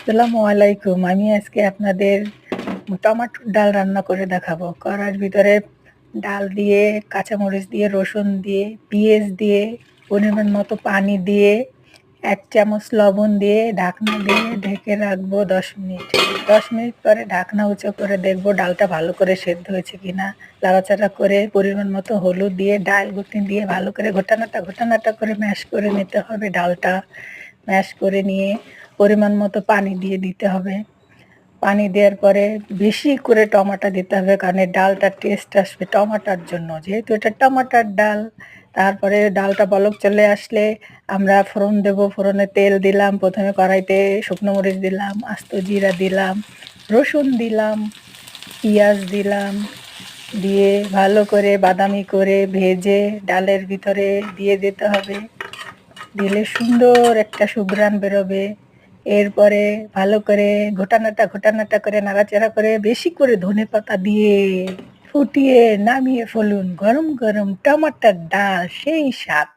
আসসালামু আলাইকুম। আমি আজকে আপনাদের টমাটোর ডাল রান্না করে দেখাবো। কড়াইর ভিতরে ডাল দিয়ে, কাঁচামরিচ দিয়ে, রসুন দিয়ে, পেঁয়াজ দিয়ে, পরিমাণ মতো পানি দিয়ে, এক চামচ লবণ দিয়ে, ঢাকনা দিয়ে ঢেকে রাখব ১০ মিনিট। ১০ মিনিট পরে ঢাকনা উঁচু করে দেখব ডালটা ভালো করে সেদ্ধ হয়েছে কিনা। নাড়াচাড়া করে পরিমাণ মতো হলুদ দিয়ে, ডাল ঘুটনি দিয়ে ভালো করে ঘোটানাটা ঘোটানাটা করে ম্যাশ করে নিতে হবে ডালটা। ম্যাশ করে নিয়ে পরিমাণ মতো পানি দিয়ে দিতে হবে। পানি দেওয়ার পরে বেশি করে টমাটা দিতে হবে কারণ ডালটার টেস্ট আসবে টমাটার জন্য। যেহেতু এটা টমাটার ডাল, তারপরে ডালটা বলক চলে আসলে আমরা ফোড়ন দেবো। ফোড়নে তেল দিলাম, প্রথমে কড়াইতে শুকনো মরিচ দিলাম, আস্ত জিরা দিলাম, রসুন দিলাম, পিঁয়াজ দিলাম, দিয়ে ভালো করে বাদামি করে ভেজে ডালের ভিতরে দিয়ে দিতে হবে। দিলে সুন্দর একটা সুঘ্রাণ বেরোবে। এরপরে ভালো করে ঘোটানাটা ঘোটানাটা করে নাড়াচাড়া করে বেশি করে ধনে পাতা দিয়ে ফুটিয়ে নামিয়ে ফলুন গরম, গরম টমাটার ডাল সেই স্বাদ।